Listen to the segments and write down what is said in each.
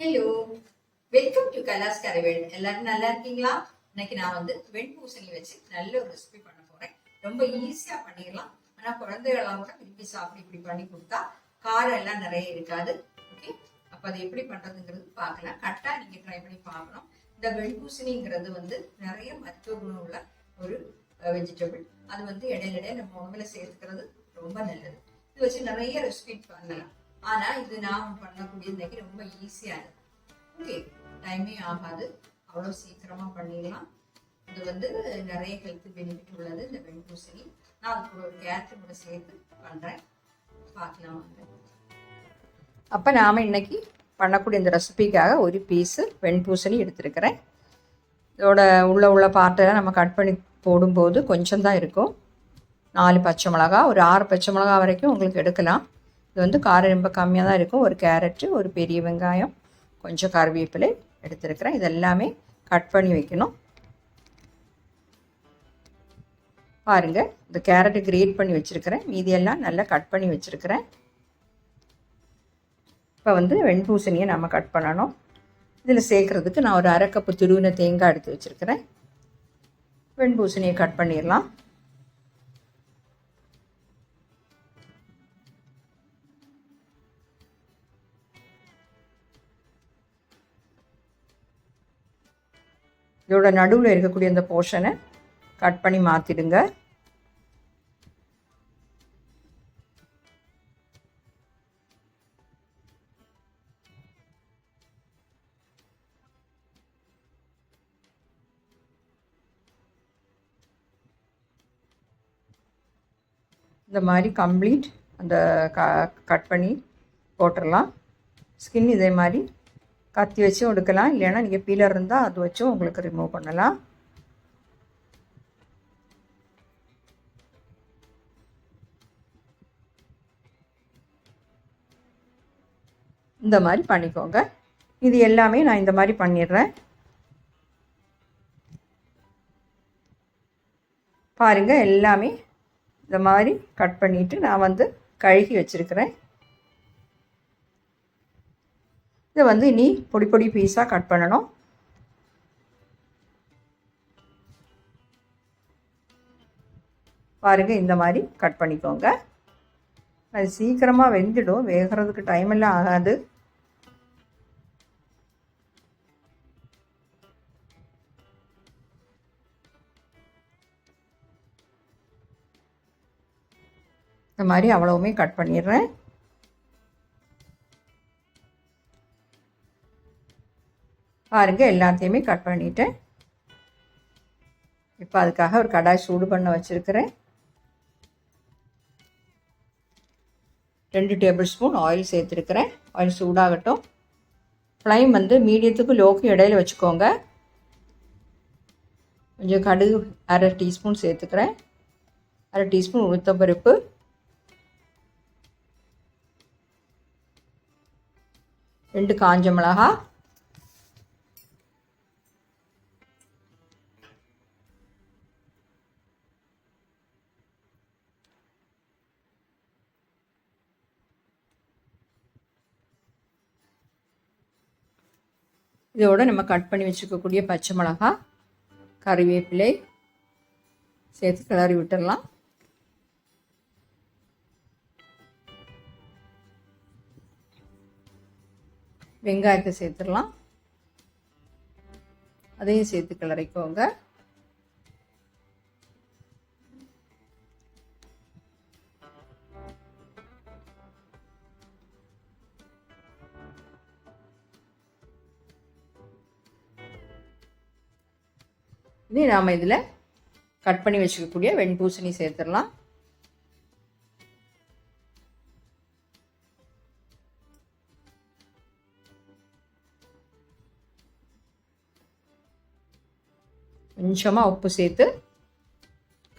Hello welcome to Kailash Karaivel எல்லாரும் நல்லா இருக்கீங்களா? இன்னைக்கு நான் வந்து வெண்பூசணி வச்சு நல்ல ஒரு ரெசிபி பண்ண போறேன். ரொம்ப ஈஸியா பண்ணிடலாம். ஆனா குழந்தைகளாம் கூட விரும்பி சாப்பிட்டு இப்படி பண்ணி கொடுத்தா காரம் எல்லாம் நிறைய இருக்காது. ஓகே அப்ப அதை எப்படி பண்றதுங்கிறது பார்க்கலாம். கரெக்டா நீங்க ட்ரை பண்ணி பார்க்கணும். இந்த வெண்பூசணிங்கிறது வந்து நிறைய மருத்துவ குணம் உள்ள ஒரு வெஜிடபிள் அது வந்து இடையில இடையே நம்ம உணவுல சேர்த்துக்கிறது ரொம்ப நல்லது. இது வச்சு நிறைய ரெசிபி பண்ணலாம். ஆனா இது நாம் பண்ணக்கூடிய இன்னைக்கு ரொம்ப ஈஸியானது ஓகே டைமே ஆகாது. அவ்வளோ சீக்கிரமா பண்ணிடலாம். இது வந்து நிறைய ஹெல்த் பெனிஃபிட் உள்ளது. இந்த வெண்பூசணி. நான் அதுக்கு ஒரு கேரட் கூட சேர்த்து பண்றேன். பார்க்கலாம் அப்போ நாம் இன்னைக்கு பண்ணக்கூடிய இந்த ரெசிபிக்காக ஒரு பீஸு வெண்பூசணி எடுத்துருக்கிறேன். இதோட உள்ள உள்ள பார்ட்டெல்லாம் நம்ம கட் பண்ணி போடும்போது கொஞ்சம் தான் இருக்கும். நாலு பச்சை மிளகா ஒரு ஆறு பச்சை மிளகா வரைக்கும் உங்களுக்கு எடுக்கலாம். இது வந்து காரம் ரொம்ப கம்மியாக தான் இருக்கும். ஒரு கேரட்டு ஒரு பெரிய வெங்காயம் கொஞ்சம் கருவேப்பிலை எடுத்துருக்கிறேன். இது எல்லாமே கட் பண்ணி வைக்கணும். பாருங்கள் இந்த கேரட்டு கிரேட் பண்ணி வச்சுருக்கிறேன். மீதியெல்லாம் நல்லா கட் பண்ணி வச்சுருக்கிறேன். இப்போ வந்து வெண்பூசணியை நம்ம கட் பண்ணணும். இதில் சேர்க்குறதுக்கு நான் ஒரு அரை கப்பு துருவின தேங்காய் எடுத்து வச்சுருக்கிறேன். வெண்பூசணியை கட் பண்ணிடலாம். இதோட நடுவில் இருக்கக்கூடிய இந்த போர்ஷனை கட் பண்ணி மாற்றிடுங்க இந்த மாதிரி கம்ப்ளீட் அந்த க கட் பண்ணி போட்டுடலாம் ஸ்கின் இதே மாதிரி கத்தி வச்சும் எடுக்கலாம் இல்லைன்னா நீங்கள் பீலர் இருந்தால் அது வச்சும் உங்களுக்கு ரிமூவ் பண்ணலாம். இந்த மாதிரி பண்ணிக்கோங்க. இது எல்லாமே நான் இந்த மாதிரி பண்ணிடுறேன். பாருங்கள் எல்லாமே இந்த மாதிரி கட் பண்ணிவிட்டு நான் வந்து கழுகி வச்சுருக்கிறேன். இதை வந்து இனி பொடி பொடி பீஸாக கட் பண்ணணும். பாருங்கள் இந்த மாதிரி கட் பண்ணிக்கோங்க. அது சீக்கிரமாக வெந்துடும். வேகிறதுக்கு டைம் எல்லாம் ஆகாது. இந்த மாதிரி அவ்வளவுமே கட் பண்ணிடுறேன். பாருங்கள் எல்லாத்தையுமே கட் பண்ணிட்டேன். இப்போ அதுக்காக ஒரு கடாய் சூடு பண்ண வச்சுருக்கிறேன். ரெண்டு டேபிள் ஸ்பூன் ஆயில் சேர்த்துருக்கிறேன். ஆயில் சூடாகட்டும். ஃப்ளைம் வந்து மீடியத்துக்கு லோக்கு இடையில வச்சுக்கோங்க. கொஞ்சம் கடுகு அரை டீஸ்பூன் சேர்த்துக்கிறேன். அரை டீஸ்பூன் உளுத்தம்பருப்பு. ரெண்டு காஞ்ச மிளகாய் இதோடு நம்ம கட் பண்ணி வச்சுக்கக்கூடிய பச்சை மிளகா கறிவேப்பிலை சேர்த்து கிளறி விட்டுடலாம். வெங்காயத்தை சேர்த்துடலாம். அதையும் சேர்த்து கிளறிக்கோங்க. இது நாம் இதில் கட் பண்ணி வச்சுக்கக்கூடிய வெண்பூசணி சேர்த்துடலாம். கொஞ்சமாக உப்பு சேர்த்து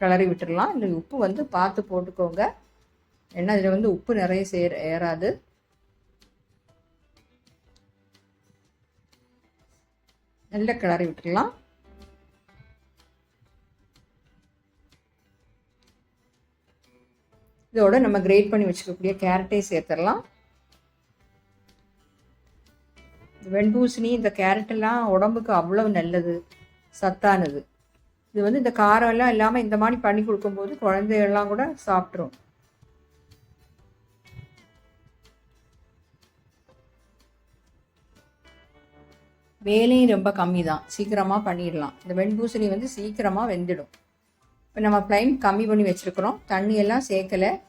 கிளறி விட்டுடலாம். இல்லை உப்பு வந்து பார்த்து போட்டுக்கோங்க. ஏன்னா இதில் வந்து உப்பு நிறைய சேர ஏறாது. நல்லா கிளறி விட்டுடலாம். இதோட நம்ம கிரேட் பண்ணி வச்சுக்கக்கூடிய கேரட்டை சேர்த்துடலாம். வெண்பூசணி இந்த கேரட் எல்லாம் உடம்புக்கு அவ்வளவு நல்லது சத்தானது. இது வந்து இந்த காரம் எல்லாம் இல்லாமல் இந்த மாதிரி பண்ணி கொடுக்கும்போது குழந்தைகள்லாம் கூட சாப்பிட்ரும் வேலையும் ரொம்ப கம்மி தான் சீக்கிரமாக பண்ணிடலாம். இந்த வெண்பூசணி வந்து சீக்கிரமாக வெந்துடும். இப்போ நம்ம ஃப்ளைம் கம்மி பண்ணி வச்சுருக்குறோம். தண்ணியெல்லாம் சேர்க்கலை.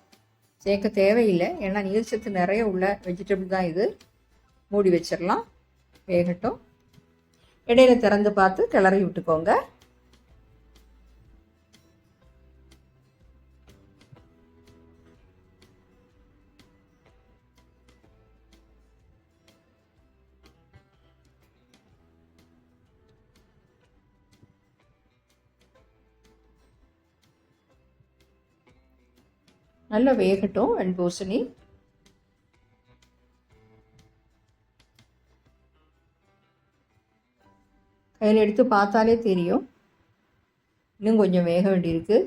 சேர்க்க தேவையில்லை. ஏன்னா நீர்ச்சத்து நிறைய உள்ள வெஜிடபிள் தான் இது. மூடி வச்சிடலாம். வேகட்டும். இடையில திறந்து பார்த்து கிளறி விட்டுக்கோங்க. நல்லா வேகட்டும் வெண்பூசணி கையில் எடுத்து பார்த்தாலே தெரியும். இன்னும் கொஞ்சம் வேக வேண்டியிருக்கு.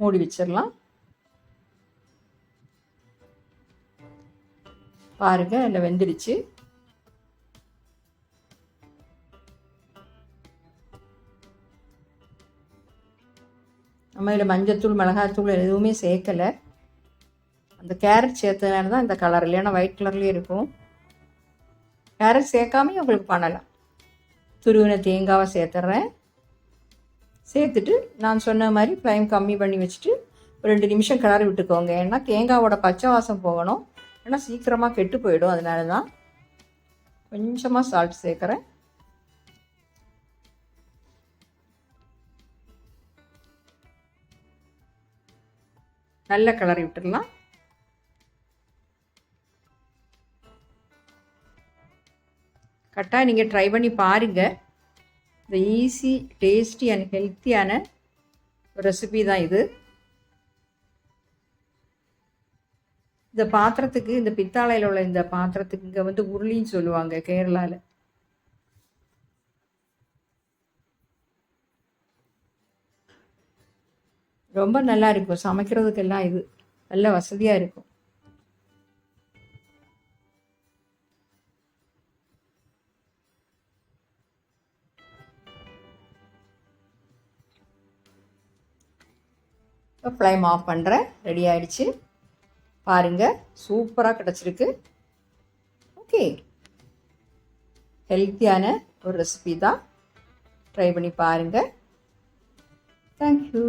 மூடி வச்சிடலாம். பாருங்கள் அதில் வெந்துடுச்சு. நம்ம இதில் மஞ்சத்தூள் மிளகாத்தூள் எதுவுமே சேர்க்கலை. அந்த கேரட் சேர்த்ததுனால தான் இந்த கலர் இல்லைன்னா ஒயிட் கலர்லேயே இருக்கும். கேரட் சேர்க்காமையும் உங்களுக்கு பண்ணலாம். துருவின தேங்காவை சேர்த்துட்றேன் சேர்த்துட்டு நான் சொன்ன மாதிரி ஃப்ளைம் கம்மி பண்ணி வச்சுட்டு ஒரு ரெண்டு நிமிஷம் கிளறி விட்டுக்கோங்க. ஏன்னா தேங்காவோட பச்சை வாசம் போகணும். ஏன்னா சீக்கிரமாக கெட்டு போயிடும். அதனால தான் கொஞ்சமாக சால்ட் சேர்க்குறேன். நல்ல கிளறி விட்டுடலாம். கரெக்டாக நீங்கள் ட்ரை பண்ணி பாருங்கள் இந்த ஈஸி டேஸ்டி அண்ட் ஹெல்த்தியான ரெசிபி தான் இது. இந்த பாத்திரத்துக்கு இந்த பித்தாளையில் உள்ள இந்த பாத்திரத்துக்கு இங்கே வந்து உருளின்னு சொல்லுவாங்க கேரளாவில் ரொம்ப நல்லா இருக்கும் சமைக்கிறதுக்கெல்லாம் இது. நல்ல வசதியாக இருக்கும். இப்போ ஃப்ளைம் ஆஃப் பண்ணுறேன் ரெடி ஆகிடுச்சு பாருங்கள் சூப்பராக கிடச்சிருக்கு. ஓகே ஹெல்த்தியான ஒரு ரெசிபி தான். ட்ரை பண்ணி பாருங்கள் தேங்க்யூ